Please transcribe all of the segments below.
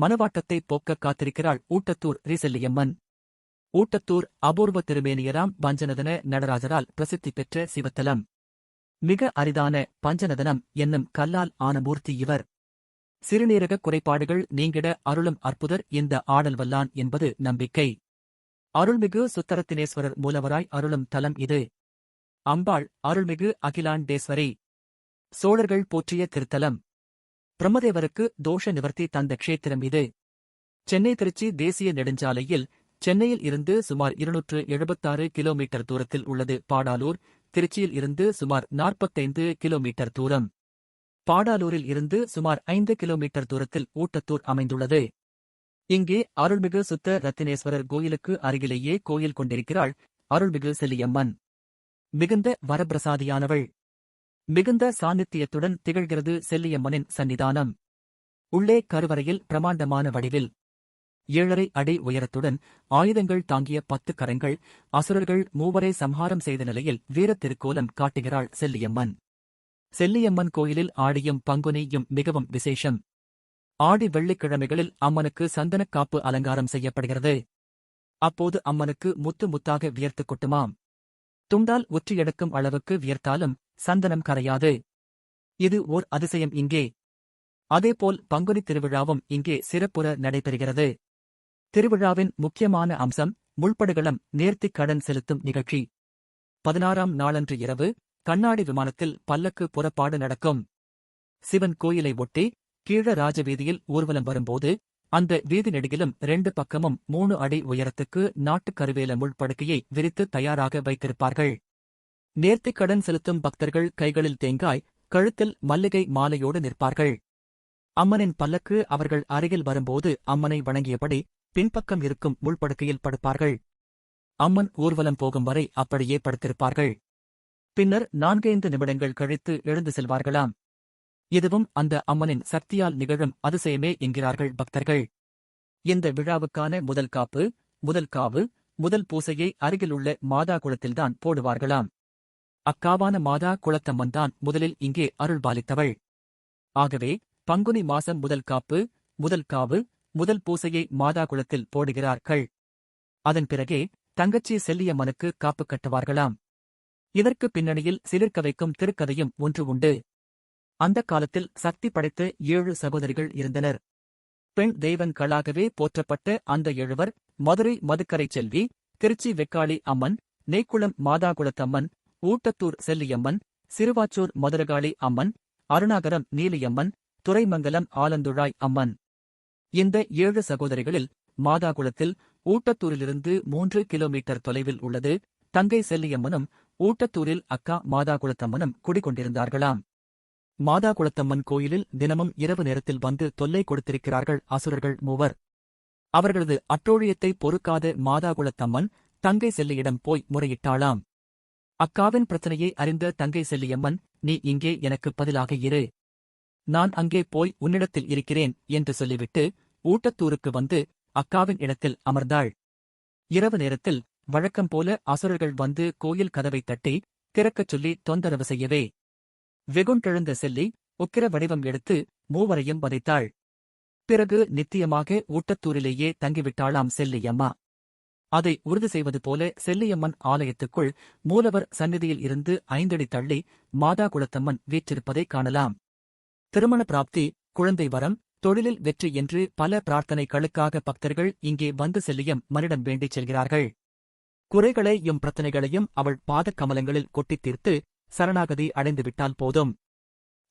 மனவாட்டத்தை போக்க காத்திருக்கிறாள் ஊட்டத்தூர் ரீசெல்லியம்மன். ஊட்டத்தூர் அபூர்வ திருமேனியராம் பஞ்சநதன நடராஜரால் பிரசித்தி பெற்ற சிவத்தலம். மிக அரிதான பஞ்சநதனம் என்னும் கல்லால் ஆன மூர்த்தி இவர். சிறுநீரக குறைபாடுகள் நீங்கிட அருளும் அற்புதர் இந்த ஆடல் வல்லான் என்பது நம்பிக்கை. அருள்மிகு சுத்தரத்தினேஸ்வரர் மூலவராய் அருளும் தலம் இது. அம்பாள் அருள்மிகு அகிலாண்டேஸ்வரி. சோழர்கள் போற்றிய திருத்தலம். பிரம்மதேவருக்கு தோஷ நிவர்த்தி தந்த க்ஷேத்திரம் இது. சென்னை திருச்சி தேசிய நெடுஞ்சாலையில் சென்னையில் இருந்து சுமார் இருநூற்று எழுபத்தாறு கிலோமீட்டர் தூரத்தில் உள்ளது. பாடாலூர் திருச்சியில் இருந்து சுமார் நாற்பத்தைந்து கிலோமீட்டர் தூரம். பாடாலூரில் இருந்து சுமார் ஐந்து கிலோமீட்டர் தூரத்தில் ஊட்டத்தூர் அமைந்துள்ளது. இங்கே அருள்மிகு சுத்த ரத்தினேஸ்வரர் கோயிலுக்கு அருகிலேயே கோயில் கொண்டிருக்கிறாள் அருள்மிகு செல்லியம்மன். மிகுந்த வரப்பிரசாதியானவள். மிகுந்த சாநித்தியத்துடன் திகழ்கிறது செல்லியம்மனின் சன்னிதானம் உள்ளே கருவறையில் பிரமாண்டமான வடிவில் ஏழரை அடி உயரத்துடன் ஆயுதங்கள் தாங்கிய பத்து கரங்கள் அசுரர்கள் மூவரை சம்ஹாரம் செய்த நிலையில் வீரத்திருக்கோலம் காட்டுகிறாள் செல்லியம்மன். செல்லியம்மன் கோயிலில் ஆடியும் பங்குனியும் மிகவும் விசேஷம். ஆடி வெள்ளிக்கிழமைகளில் அம்மனுக்கு சந்தனக் காப்பு அலங்காரம் செய்யப்படுகிறது. அப்போது அம்மனுக்கு முத்து முத்தாக வியர்த்து கொட்டுமாம். துண்டால் ஒற்றி எடுக்கும் அளவுக்கு வியர்த்தாலும் சந்தனம் கரையாது. இது ஓர் அதிசயம் இங்கே. அதேபோல் பங்குனி திருவிழாவும் இங்கே சிறப்புற நடைபெறுகிறது. திருவிழாவின் முக்கியமான அம்சம் முள்படுகளம் நேர்த்திக் கடன் செலுத்தும் நிகழ்ச்சி. பதினாறாம் நாளன்று இரவு கண்ணாடி விமானத்தில் பல்லக்கு புறப்பாடு நடக்கும். சிவன் கோயிலை ஒட்டி கீழ ராஜவீதியில் ஊர்வலம் வரும்போது அந்த வீதி நெடுகிலும் ரெண்டு பக்கமும் மூணு அடி உயரத்துக்கு நாட்டுக் கருவேல முள்படுக்கையை விரித்து தயாராக வைத்திருப்பார்கள். நேர்த்திக் கடன் செலுத்தும் பக்தர்கள் கைகளில் தேங்காய் கழுத்தில் மல்லிகை மாலையோடு நிற்பார்கள். அம்மனின் பல்லக்கு அவர்கள் அருகில் வரும்போது அம்மனை வணங்கியபடி பின்பக்கம் இருக்கும் முள்படுக்கையில் படுப்பார்கள். அம்மன் ஊர்வலம் போகும் வரை அப்படியே படுத்திருப்பார்கள். பின்னர் நான்கைந்து நிமிடங்கள் கழித்து எழுந்து செல்வார்களாம். இதுவும் அந்த அம்மனின் சக்தியால் நிகழும் அதிசயமே என்கிறார்கள் பக்தர்கள். இந்த விழாவுக்கான முதல் காப்பு முதல் காவு முதல் பூசையை அருகிலுள்ள மாதா குளத்தில்தான் போடுவார்களாம். அக்காவான மாதா குளத்தம்மன் தான் முதலில் இங்கே அருள்பாலித்தவள் ஆகவே பங்குனி மாசம் முதல் காப்பு முதல் காவு முதல் பூசையை மாதா குளத்தில் போடுகிறார்கள். அதன் பிறகே தங்கச்சி செல்லியம்மனுக்கு காப்பு கட்டுவார்களாம். இதற்கு பின்னணியில் சிலிர்க்க வைக்கும் திருக்கதையும் ஒன்று உண்டு. அந்த காலத்தில் சக்தி படைத்த ஏழு சகோதரிகள் இருந்தனர். பெண் தெய்வங்களாகவே போற்றப்பட்ட அந்த எழுவர் மதுரை மதுக்கரை செல்வி திருச்சி வெக்காளி அம்மன் நெய்க்குளம் மாதாகுளத்தம்மன் ஊட்டத்தூர் செல்லியம்மன் சிறுவாச்சூர் மதுரகாளி அம்மன் அருணாகரம் நீலியம்மன் துறைமங்கலம் ஆலந்துழாய் அம்மன். இந்த ஏழு சகோதரிகளில் மாதாகுளத்தில் ஊட்டத்தூரிலிருந்து மூன்று கிலோமீட்டர் தொலைவில் உள்ளது. தங்கை செல்லியம்மனும் ஊட்டத்தூரில் அக்கா மாதாகுளத்தம்மனும் குடிகொண்டிருந்தார்களாம். மாதாகுளத்தம்மன் கோயிலில் தினமும் இரவு நேரத்தில் வந்து தொல்லை கொடுத்திருக்கிறார்கள் அசுரர்கள் மூவர். அவர்களது அட்டோழியத்தை பொறுக்காத மாதாகுலத்தம்மன் தங்கை செல்லியிடம் போய் முறையிட்டாளாம். அக்காவின் பிரச்சனையை அறிந்த தங்கை செல்லியம்மன் நீ இங்கே எனக்கு பதிலாக இரு. நான் அங்கே போய் உன்னிடத்தில் இருக்கிறேன் என்று சொல்லிவிட்டு ஊட்டத்தூருக்கு வந்து அக்காவின் இடத்தில் அமர்ந்தாள். இரவு நேரத்தில் வழக்கம் போல அசுரர்கள் வந்து கோயில் கதவை தட்டி திறக்கச் சொல்லி தொந்தரவு செய்யவே வெகுண்டெழுந்த செல்லி உக்கிர வடிவம் எடுத்து மூவரையும் வதைத்தாள். பிறகு நித்தியமாக ஊட்டத்தூரிலேயே தங்கிவிட்டாளாம் செல்லியம்மா. அதை உறுதி செய்வது போல செல்லியம்மன் ஆலயத்துக்குள் மூலவர் சந்நிதியில் இருந்து ஐந்தடி தள்ளி மாதா குலத்தம்மன் வீற்றிருப்பதை காணலாம். திருமண பிராப்தி குழந்தை வரம் தொழிலில் வெற்றி என்று பல பிரார்த்தனைகளுக்காக பக்தர்கள் இங்கே வந்து செல்லியம் மனிடம் வேண்டிச் செல்கிறார்கள். குறைகளையும் பிரச்சனைகளையும் அவள் பாதக் கமலங்களில் கொட்டித் தீர்த்து சரணாகதி அடைந்துவிட்டால் போதும்.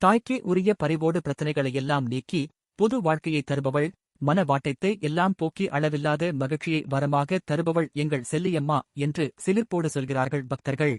தாய்க்கு உரிய பரிவோடு பிரச்சனைகளையெல்லாம் நீக்கி புது வாழ்க்கையை தருபவள் மன வாட்டத்தை எல்லாம் போக்கி அளவில்லாத மகிழ்ச்சியை வரமாக தருபவள் எங்கள் செல்லியம்மா என்று சிலிர்ப்போடு சொல்கிறார்கள் பக்தர்கள்.